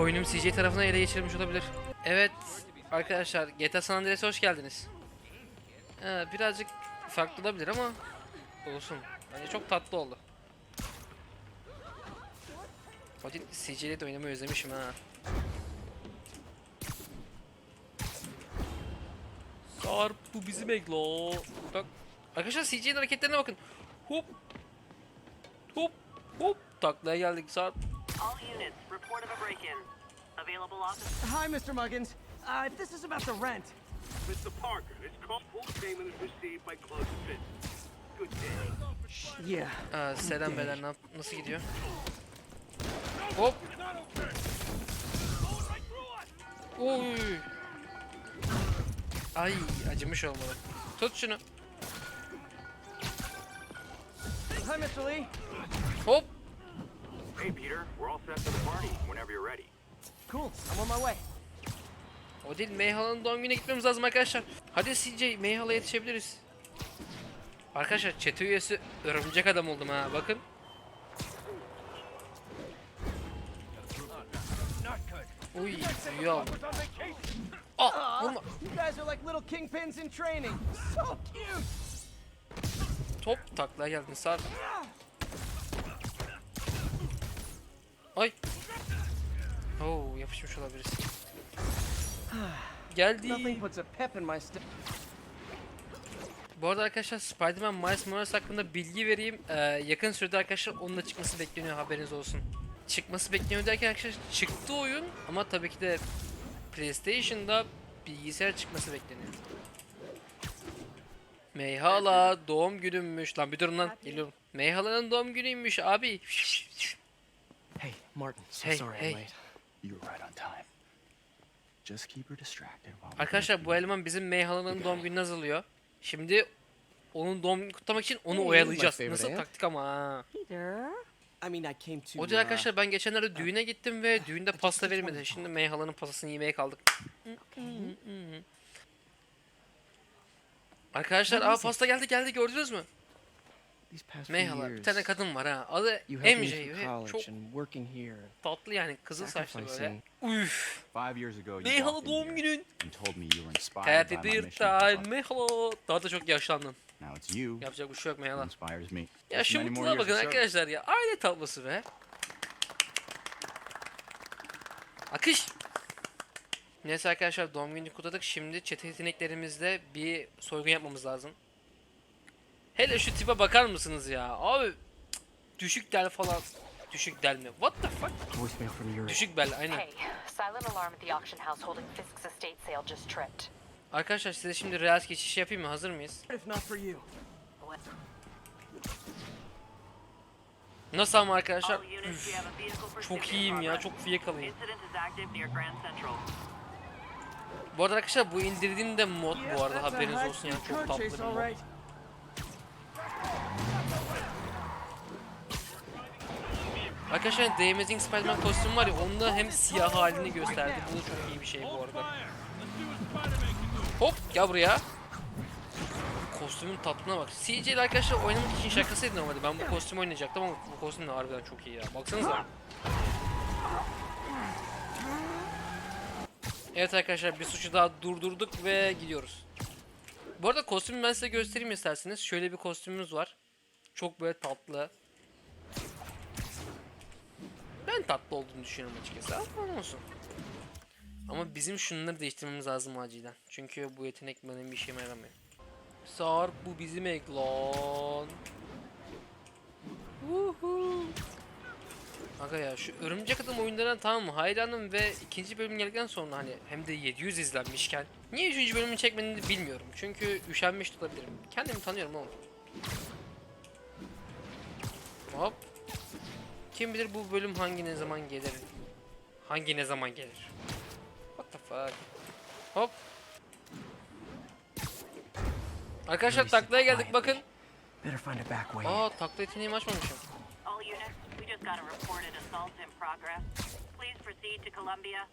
oyunum CJ tarafına ele geçirilmiş olabilir. Evet arkadaşlar GTA San Andreas'a hoş geldiniz. Ee, birazcık farklı olabilir ama olsun. Bence çok tatlı oldu. Hadi CJ ile de oynamayı özlemişim ha. Sarp bu bizim eglo. Bak. Arkadaşlar CJ'nin hareketlerine bakın. Hop. Hop. Hop. Taklaya geldik Sarp. All units, report of a break-in. Available officer. Hi, Mr. Muggins. Uh, if this is about the rent, Mr. Parker, this call full payment is received by close of business. Good day. yeah. Aa, selam beyler ne yap- nasıl gidiyor? Hop. Oy. Ay acımış olmalı. Tut şunu. Hi, Mr. Lee. Hop. Hey, Peter, we're all set for the party whenever you're ready. Cool. I'm on my way. O değil Mayhala'nın doğum gününe gitmemiz lazım arkadaşlar. Hadi CJ Mayhal'a yetişebiliriz. Arkadaşlar çete üyesi örümcek adam oldum ha bakın. Uy aldım. Aa vurma. You guys are like little kingpins in training. So cute. Top taklaya geldin sar. Oo yapışmış olabiliriz. Geldi. Bu arada arkadaşlar Spider-Man Miles Morales hakkında bilgi vereyim. Ee, yakın sürede arkadaşlar onun da çıkması bekleniyor haberiniz olsun. Çıkması bekleniyor derken arkadaşlar çıktı oyun ama tabii ki de PlayStation'da bilgisayar çıkması bekleniyor. Meyhala doğum günümmüş. Lan bir durun lan geliyorum. Meyhala'nın doğum günüymüş abi. Hey, Martin. So Hey, sorry hey. I'm late. You were right on time. Just keep her distracted while we Arkadaşlar bu eleman bizim Meyhala'nın doğum gününü hazırlıyor. Şimdi onun doğum gününü kutlamak için onu oyalayacağız. Nasıl taktik ama ha. I mean, I came to. O uh, da arkadaşlar ben geçenlerde düğüne gittim ve düğünde pasta verilmedi. Şimdi Meyhala'nın pastasını yemeye kaldık. Arkadaşlar aa pasta geldi geldi gördünüz mü? These past few Meyhala bir tane kadın var ha. Adı MJ ve çok tatlı yani kızıl saçlı böyle. Üf. Meyhala doğum günün. Happy birthday. Meyhala. Daha da çok yaşlandın. Yapacak bir şey yok Meyhala. Ya şu mutluluğa bakın arkadaşlar ya. Aile tablosu be. Akış. Neyse arkadaşlar doğum günü kutladık. Şimdi çete yeteneklerimizle bir soygun yapmamız lazım. Hele şu tipe bakar mısınız ya? Abi düşük del falan. Düşük del mi? What the fuck? Düşük bel aynen. Hey, silent alarm at the auction house holding Fisk's estate sale just tripped. Arkadaşlar size şimdi reels geçişi yapayım mı? Hazır mıyız? Nasıl ama arkadaşlar? Pursuit Çok iyiyim ya. Çok fiyakalıyım. Bu arada arkadaşlar bu indirdiğim de mod bu arada haberiniz olsun yani çok tatlı bir mod. Arkadaşlar The Amazing Spider-Man kostümü var ya onda hem siyah halini gösterdi. Bu da çok iyi bir şey bu arada. Hop gel buraya. Kostümün tatlına bak. CJ ile arkadaşlar oynamak için şakasıydı normalde. Ben bu kostümü oynayacaktım ama bu kostüm de harbiden çok iyi ya. Baksanıza. Evet arkadaşlar bir suçu daha durdurduk ve gidiyoruz. Bu arada kostümü ben size göstereyim isterseniz. Şöyle bir kostümümüz var. Çok böyle tatlı. Ben tatlı olduğunu düşünüyorum açıkçası. Ama olsun. Ama bizim şunları değiştirmemiz lazım acilen. Çünkü bu yetenek benim bir işime yaramıyor. Sarp bu bizim Eglon. Woohoo. Aga ya şu örümcek adam oyunlarına tamam mı hayranım ve ikinci bölüm geldikten sonra hani hem de 700 izlenmişken niye üçüncü bölümü çekmediğini bilmiyorum. Çünkü üşenmiş olabilirim. Kendimi tanıyorum oğlum. Hop. Kim bilir bu bölüm hangi ne zaman gelir? Hangi ne zaman gelir? What the fuck? Hop. Arkadaşlar taklaya geldik bakın. Aa takla yeteneğimi açmamışım. All units, we just got a reported assault in progress. Please proceed to Columbia.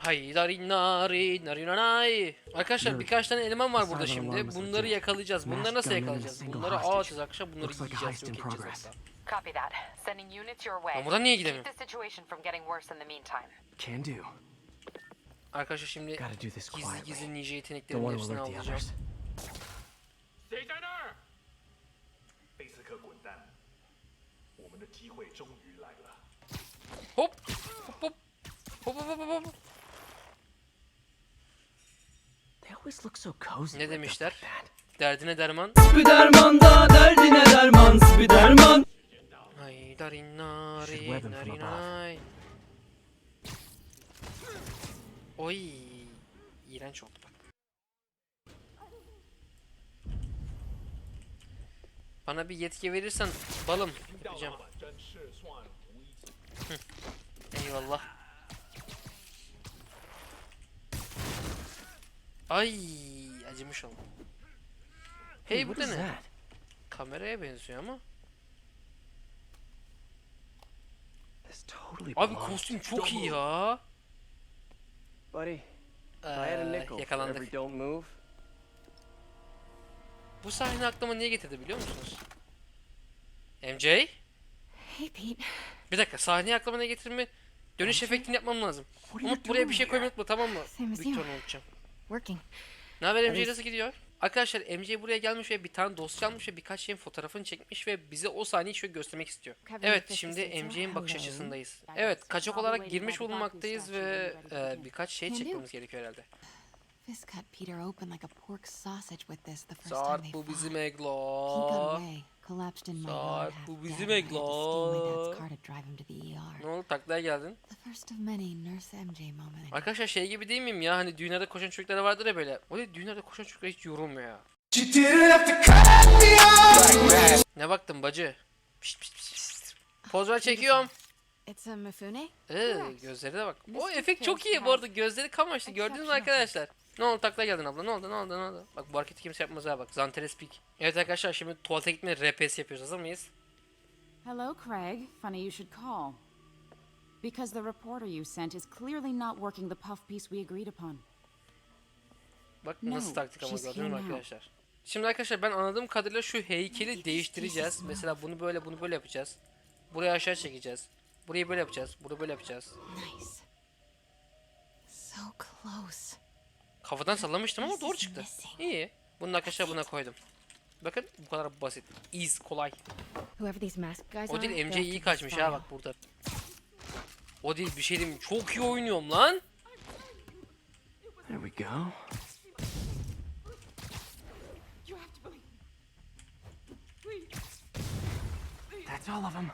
Haydari nari nari nanay. Arkadaşlar birkaç tane eleman var burada şimdi. Bunları yakalayacağız. Bunları nasıl yakalayacağız? Bunları ağaçız arkadaşlar. Bunları yiyeceğiz. Yok edeceğiz Copy that. Sending units your way. Ben buradan niye gidemiyorum? Keep the situation from getting worse in the meantime. Can do. Arkadaşlar şimdi gizli gizli ninja yeteneklerinin hepsini alacağım. Hop! Hop hop hop hop hop hop hop Ne demişler? Derdine derman. Bir derman da derdine derman. Bir derman. Ay darin narin narin ay. Oy. İğrenç oldu bak. Bana bir yetki verirsen balım yapacağım. Eyvallah. Ay acımış oldum. Hey bu da ne? Kameraya benziyor ama. This totally Abi kostüm çok iyi ya. Buddy, Ee, yakalandık. Bu sahne aklıma niye getirdi biliyor musunuz? MJ? Hey, Pete. Bir dakika sahneyi aklıma ne getirme dönüş efektini yapmam lazım. Umut buraya bir şey koymayı unutma tamam mı? İhtimalle unutacağım. Working. Ne haber MJ nasıl gidiyor? Arkadaşlar MJ buraya gelmiş ve bir tane dosya almış ve birkaç şeyin fotoğrafını çekmiş ve bize o sahneyi şöyle göstermek istiyor. Evet şimdi MJ'in bakış açısındayız. Evet kaçak olarak girmiş bulunmaktayız ve e, birkaç şey çekmemiz gerekiyor herhalde. Fist cut Peter open like a pork sausage with this the first Saat time they bu bizim Eglo. collapsed in my yard, bu bizim Eglo. ER. Ne oldu taklaya geldin? The first of many Nurse MJ moments. Arkadaşlar şey gibi değil miyim ya hani dünyada koşan çocuklar vardır ya böyle. O değil dünyada koşan çocuklar hiç yorulmuyor ya. Ne baktın bacı? Pişt pişt pişt. Poz ver çekiyorum. It's a Mifune? Ee, gözleri de bak. O efekt çok iyi bu arada. Gözleri kamaştı. Gördünüz mü arkadaşlar? Ne oldu takla geldin abla? Ne oldu? Ne oldu? Ne oldu? Bak bu hareketi kimse yapmaz ha bak. Zanteres pik. Evet arkadaşlar şimdi tuvalete gitme RPS yapıyoruz. Hazır mıyız? Hello, Craig. Funny you should call. Because the reporter you sent is clearly not working the puff piece we agreed upon. Bak nasıl taktik ama now. arkadaşlar? Şimdi arkadaşlar ben anladığım kadarıyla şu heykeli değiştireceğiz. Mesela bunu böyle bunu böyle yapacağız. Burayı aşağı çekeceğiz. Burayı böyle yapacağız. Burayı böyle yapacağız. Nice. So close. Kafadan sallamıştım ama doğru çıktı. İyi. Bunu arkadaşlar buna koydum. Bakın bu kadar basit. Easy, kolay. Whoever these masked guys O are, değil they're MJ after iyi kaçmış ha bak burada. O değil bir şey diyeyim? Çok iyi oynuyorum lan. There we go. That's all of them.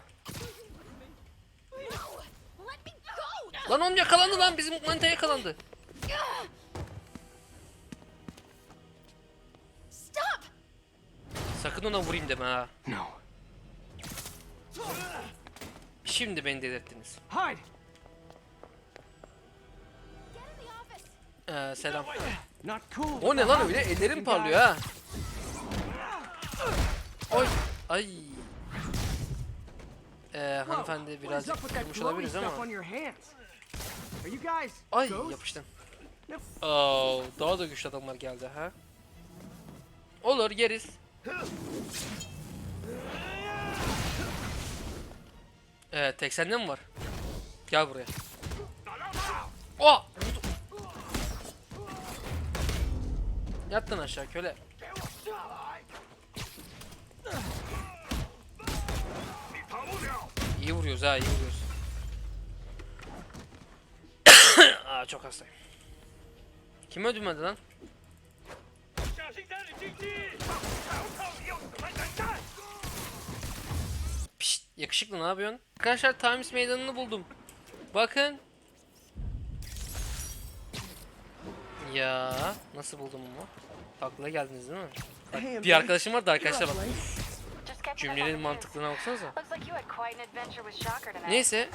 Lan onun yakalandı lan bizim manita yakalandı. Sakın ona vurayım deme ha. No. Şimdi beni delirttiniz. Hide! Ee, selam. O ne lan öyle? Ellerim parlıyor ha. Oy. Ay. Ee, hanımefendi kırmış glowy olabiliriz ama. Ay yapıştım. Oo, daha da güçlü adamlar geldi ha. Olur yeriz. Ee, tek sende mi var? Gel buraya. Oh! Yattın aşağı köle. İyi vuruyoruz ha iyi vuruyoruz. Aa çok hastayım. Kim öldürmedi lan? Pişt, yakışıklı ne yapıyorsun? Arkadaşlar Times meydanını buldum. Bakın. Ya nasıl buldum ama? Akla geldiniz değil mi? Bak, bir arkadaşım vardı arkadaşlar bak. Cümlenin mantıklığına baksanıza. Neyse.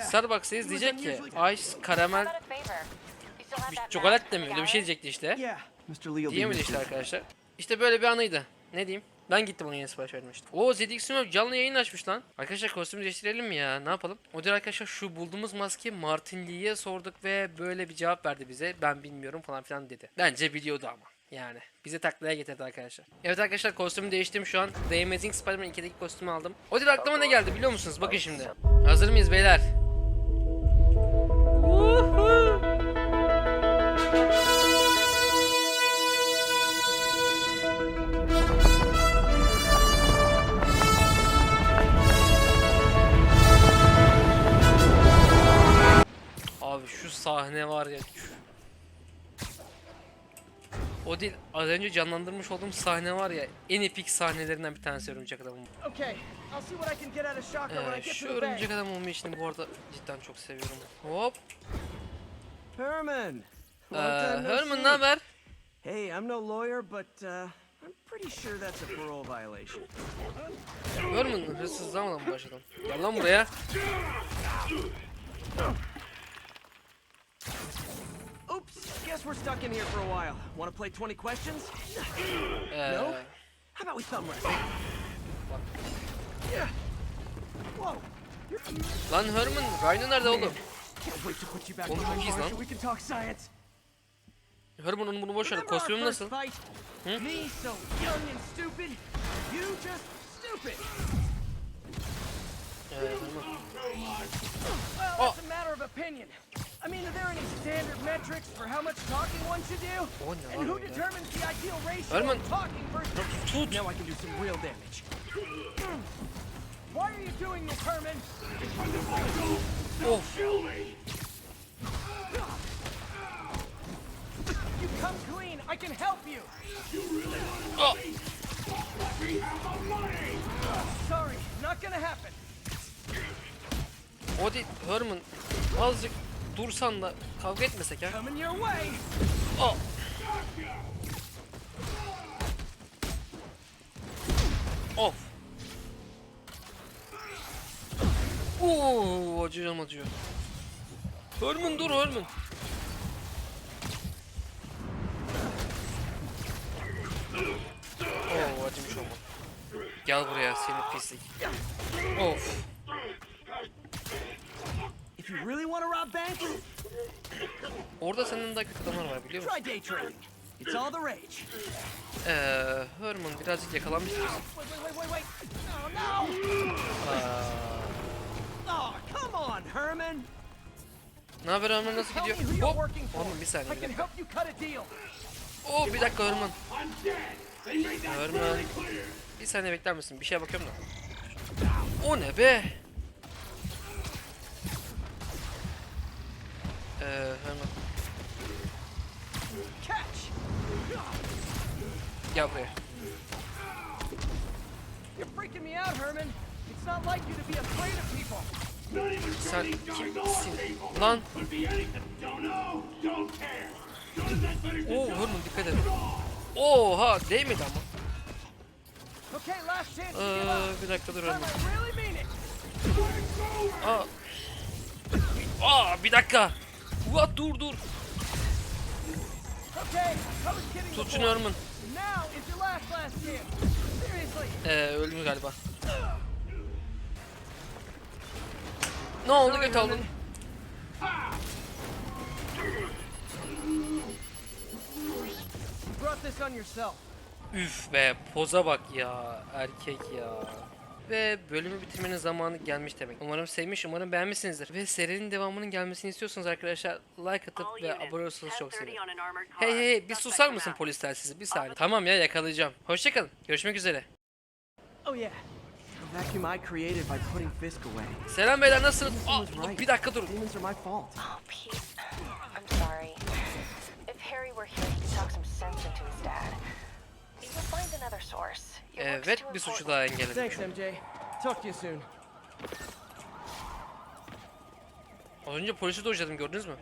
Starbucks'tayız diyecek ki Ice have bir mask demiyor öyle bir şey diyecekti işte. Yeah. Mr. Lee will be Diyemedi here işte arkadaşlar. İşte böyle bir anıydı. Ne diyeyim? Ben gittim onun yeni sipariş vermiştim. Oo ZX Smoke canlı yayın açmış lan. Arkadaşlar kostüm değiştirelim mi ya? Ne yapalım? O diyor arkadaşlar şu bulduğumuz maske Martin Lee'ye sorduk ve böyle bir cevap verdi bize. Ben bilmiyorum falan filan dedi. Bence biliyordu ama. Yani bizi taklaya getirdi arkadaşlar. Evet arkadaşlar kostümü değiştim şu an. The Amazing Spider-Man 2'deki kostümü aldım. O aklıma ne geldi biliyor musunuz? Bakın şimdi. Hazır mıyız beyler? Abi şu sahne var ya. O değil az önce canlandırmış olduğum sahne var ya en epik sahnelerinden bir tanesi örümcek adamın. Ee, şu örümcek adam olma işini bu arada cidden çok seviyorum. Hop. Herman. Ee, Herman ne haber? Hey, I'm no lawyer, but uh, I'm pretty sure that's a parole violation. Herman hırsızlamadan mı başladın? Gel lan buraya. Guess we're stuck in here for a while. Want to play 20 questions? Ee, No? How about we thumb wrestle? Yeah. Whoa. lan Herman, Rhino nerede oğlum? Can't wait to put you back Oğlum çok behind iyiyiz bars lan. so we can talk science. Herman onu bunu boş ver. Remember our Kostümün first nasıl? fight? Hı? Me so young and stupid. You just stupid. Ee, Herman. Well, Oh. That's a matter of opinion. I mean, are there any standard metrics for how much talking one should do? O ne And lan who öyle? determines the ideal ratio Herman. of talking versus... Tut. Now I can do some real damage. Why are you doing this, Herman? Of. You come clean. I can help you. Ah. Sorry, not gonna happen. O değil Herman. Azıcık dursan da kavga etmesek ha. Oh. Of. Oo, acıyor acıyor. Herman dur Herman. Oo acımış olma. Gel buraya seni pislik. Of. Really want to rob banks, Orada senden daha kötü adamlar var biliyor musun? try day trading. It's all the rage. Eee Herman birazcık yakalanmış? Wait, wait, wait, wait. No, no. Oh, come on, Herman. Ne haber Herman nasıl gidiyor? Hop. Herman bir saniye bir dakika. Oo bir dakika Herman. Herman. Bir saniye bekler misin? Bir şeye bakıyorum da. O ne be? Herman. Catch. Gel buraya. You're freaking me out, Herman. It's not like you to be afraid of people. Sen kimsin? Lan. Oo Herman dikkat et. Oha değmedi ama. Okay, last chance to give Ee, bir dakika dur Herman. Aa. Aa bir dakika. What dur dur. Tut şunu. Seriously. Ee, öldüm galiba. Ne oldu göt yourself. Üf be poza bak ya erkek ya. Ve bölümü bitirmenin zamanı gelmiş demek. Umarım sevmiş, umarım beğenmişsinizdir. Ve serinin devamının gelmesini istiyorsanız arkadaşlar like atıp All ve units, abone olursanız çok 10:30 sevinirim. Hey hey hey bir susar mısın around. polisler sizi bir saniye. Tamam ya yakalayacağım. Hoşçakalın. Görüşmek üzere. Oh yeah. Vacuum I created by putting Fisk away. Selam beyler nasılsınız? Aa, right. bir dakika durun. Demons are my fault. Oh, Pete. I'm sorry. If Harry were here, he could talk some sense into his dad. You'll find another source. Evet bir suçu daha soon. Az önce polisi dojladım gördünüz mü?